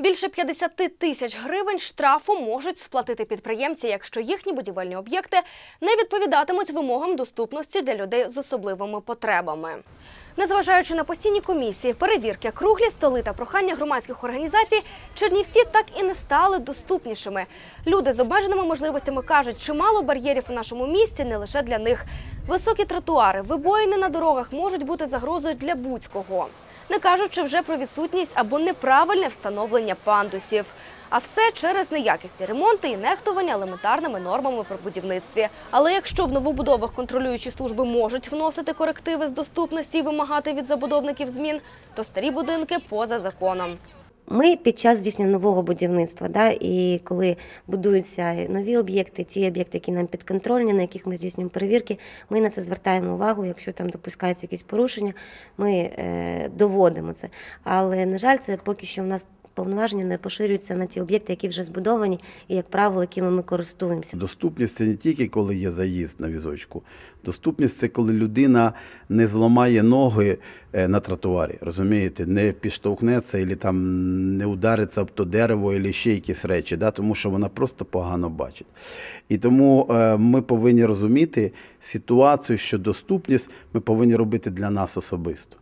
Більше 50 тисяч гривень штрафу можуть сплатити підприємці, якщо їхні будівельні об'єкти не відповідатимуть вимогам доступності для людей з особливими потребами. Незважаючи на постійні комісії, перевірки, круглі столи та прохання громадських організацій, Чернівці так і не стали доступнішими. Люди з обмеженими можливостями кажуть, чимало бар'єрів у нашому місті не лише для них. Високі тротуари, вибоїни на дорогах можуть бути загрозою для будь-кого. Не кажучи вже про відсутність або неправильне встановлення пандусів. А все через неякісні ремонти і нехтування елементарними нормами при будівництві. Але якщо в новобудовах контролюючі служби можуть вносити корективи з доступності і вимагати від забудовників змін, то старі будинки поза законом. Ми під час здійснення нового будівництва, да, і коли будуються нові об'єкти, ті об'єкти, які нам підконтрольні, на яких ми здійснюємо перевірки, ми на це звертаємо увагу. Якщо там допускаються якісь порушення, ми е, доводимо це. Але на жаль, це поки що в нас повноваження не поширюються на ті об'єкти, які вже збудовані, і як правило, якими ми користуємося. Доступність це не тільки коли є заїзд на візочку. Доступність це коли людина не зламає ноги е, на тротуарі, розумієте, не підштовхнеться або там не удариться об то дерево, або ще якісь речі, да, тому що вона просто погано бачить. І тому е, ми повинні розуміти ситуацію, що доступність ми повинні робити для нас особисто.